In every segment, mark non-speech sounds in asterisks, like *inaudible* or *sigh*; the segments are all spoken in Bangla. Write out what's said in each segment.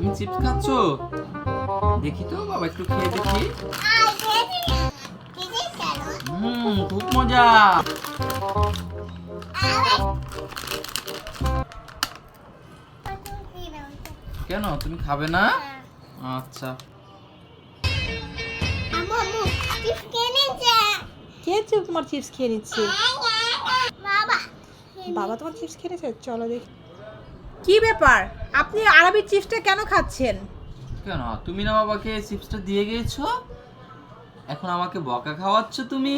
তুমি চিপস খাচ্ছ? দেখি তো বাবা একটু খেয়ে দেখি। হুম খুব মজা। কেন তুমি খাবে না? আচ্ছা। কে চুপ তোমার চিপস খেয়ে নিচ্ছে। বাবা তোমার চিপস খেয়ে নিচ্ছে চলো দেখি। কি ব্যাপার? আপনি আরবি চিপসটা কেন খাচ্ছেন? কেন? তুমি না বাবাকে চিপসটা দিয়ে গিয়েছো? এখন আমাকে বকা খাওয়াচ্ছ তুমি?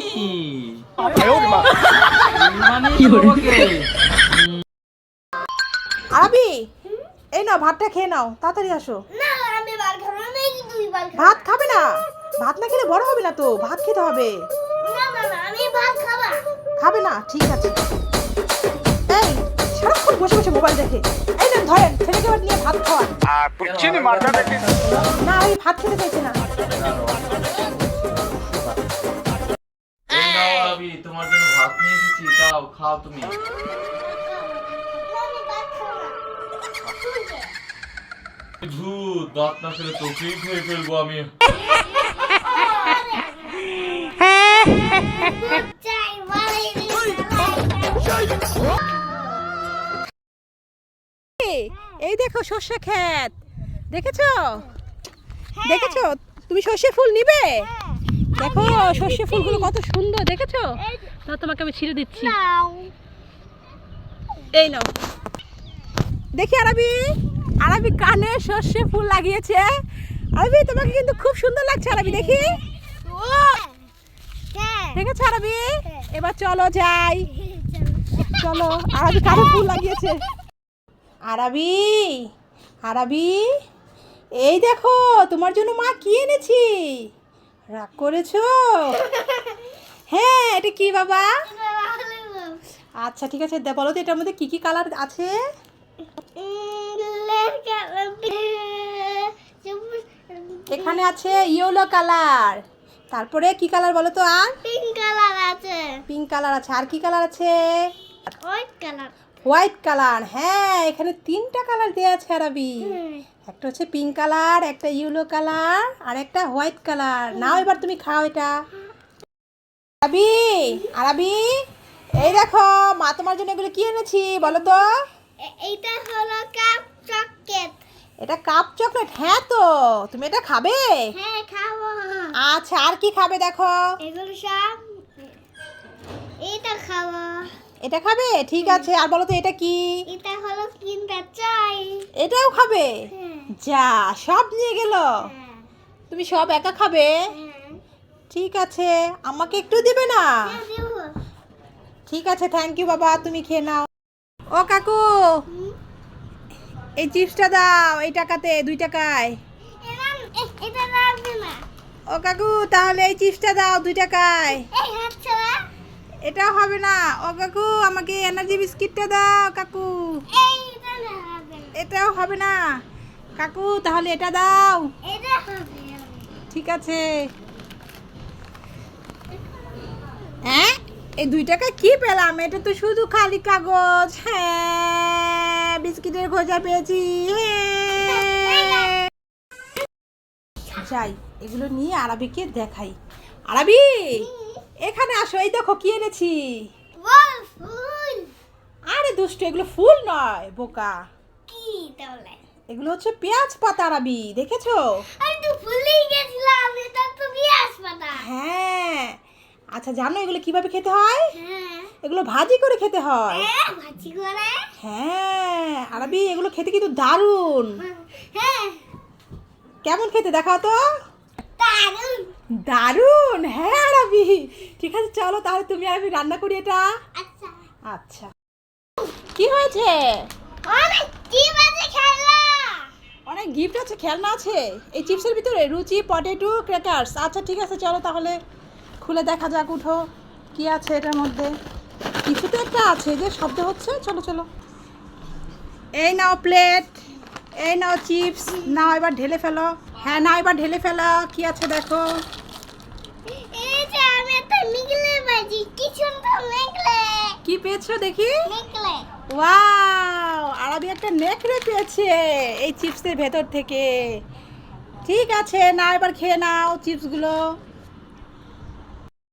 মানে আরবি? এই নাও ভাতটা খেয়ে নাও তাড়াতাড়ি আসো। ভাত খাবে না? ভাত না খেলে বড় হবে না তো ভাত খেতে হবে। খাবে না? ঠিক আছে। এই সারাক্ষণ বসে বসে মোবাইল দেখে এই না ধরেন ছেলেকে আবার নিয়ে ভাত খাওয়ান। না আমি ভাত খেতে চাইছি না। আমি তোমার জন্য ভাত নিয়ে এসেছি দাও খাও তুমি। ভূত দাঁত না ফেলে তোকেই খেয়ে ফেলব আমি। Jai, Jai, Jai, Jai, এই দেখো সর্ষে ক্ষেত। দেখেছ? দেখেছ? তুমি সর্ষে ফুল নিবে? দেখো সর্ষে ফুলগুলো কত সুন্দর দেখেছ? তাও তোমাকে আমি ছিঁড়ে দিচ্ছি। এই নাও। দেখি আরবি। আরবি কানে সর্ষে ফুল লাগিয়েছে। আরবি তোমাকে কিন্তু খুব সুন্দর লাগছে আরবি দেখি। দেখেছ আরবি? এবার চলো যাই। *laughs* চলো আরবি কানে ফুল লাগিয়েছে। আরবি আরবি এই দেখো তোমার জন্য মা কি এনেছি? রাগ করেছ? হ্যাঁ এটা কি বাবা? আচ্ছা ঠিক আছে দে- বলো তো এটার মধ্যে কি কি কালার আছে? এখানে আছে ইয়েলো কালার তারপরে কি কালার বলো তো আর? পিঙ্ক কালার আছে। পিঙ্ক কালার আছে আর কি কালার আছে? White colour white colour. হ্যাঁ এখানে তিনটা কালার দেওয়া আছে আরবি। একটা হচ্ছে পিঙ্ক কালার একটা ইয়েলো কালার আর একটা হোয়াইট কালার। নাও এবার তুমি খাও এটা। আরবি আরবি এই দেখো মা তোমার জন্য এগুলো কি এনেছি বলো তো? এইটা হলো কাপ চকলেট। এটা কাপ চকলেট? হ্যাঁ তো তুমি এটা খাবে? হ্যাঁ খাব। আচ্ছা আর কি খাবে দেখো? এগুলো সব এটা খাবে? ঠিক আছে। আর বলো তো এটা কি? এটা হলো কিনতে চাই। এটাও খাবে? হ্যাঁ। যা সব নিয়ে গেল? হ্যাঁ। তুমি সব একা খাবে? হ্যাঁ। ঠিক আছে। আমাকে একটু দিবে না? ঠিক আছে থ্যাংক ইউ বাবা তুমি খেয়ে নাও। ও কাকু এই চিপসটা দাও এই টাকাতে দুই টাকায়। ও কাকু তাহলে এই চিপসটা দাও দুই টাকায়। এটাও হবে না। ও কাকু আমাকে এনার্জি বিস্কিটটা দাও কাকু। এটাও হবে না। কাকু তাহলে এটা দাও। ঠিক আছে। হ্যাঁ? এই দুই টাকা কি পেলাম? এটা তো শুধু খালি কাগজ। হ্যাঁ বিস্কিটের খোঁজা পেয়েছি। হ্যাঁ। যাই এগুলো নিয়ে আরবিকে দেখাই। আরবি! এখানে আসো এই দেখো কি এনেছি। আরে দুষ্টু এগুলো ফুল নয় বোকা। কি তাহলে? এগুলো হচ্ছে পেঁয়াজ পাতা আরবি দেখেছ? আমি তো ভুলেই গেছিলাম এটা তো বিয়াস পাতা। হ্যাঁ। আচ্ছা জানো এগুলো কীভাবে খেতে হয়? হ্যাঁ। এগুলো ভাজি করে খেতে হয়। হ্যাঁ ভাজি করে। হ্যাঁ আরবি এগুলো খেতে কিন্তু দারুণ। হ্যাঁ। কেমন খেতে দেখাও তো। দারুণ! হ্যাঁ আরবি। ঠিক আছে চলো তাহলে তুমি আর আমি রান্না করি এটা। আচ্ছা। আচ্ছা। কি হয়েছে? অনেক কি বাজে খেলা অনেক গিফট আছে খেলনা আছে। এই চিপসের ভিতরে রুচি পটেটো ক্র্যাকার্স আচ্ছা ঠিক আছে চলো তাহলে খুলে দেখা যাক উঠো। কি আছে এটার মধ্যে? কিছু তো একটা আছে যে শব্দ হচ্ছে। চলো চলো। এই নাও প্লেট এই নাও চিপস নাও এবার ঢেলে ফেলো। হ্যাঁ নাও এবার ঢেলে ফেলো। কি আছে দেখো? আমি তো নিকলে বাজি কি সুন্দর নেকলে কি পেয়েছ দেখি? নেকলে ওয়াও আরবি একটা নেকড়ে পেয়েছে এই চিপসের ভেতর থেকে। ঠিক আছে না এবার খেয়ে নাও চিপসগুলো।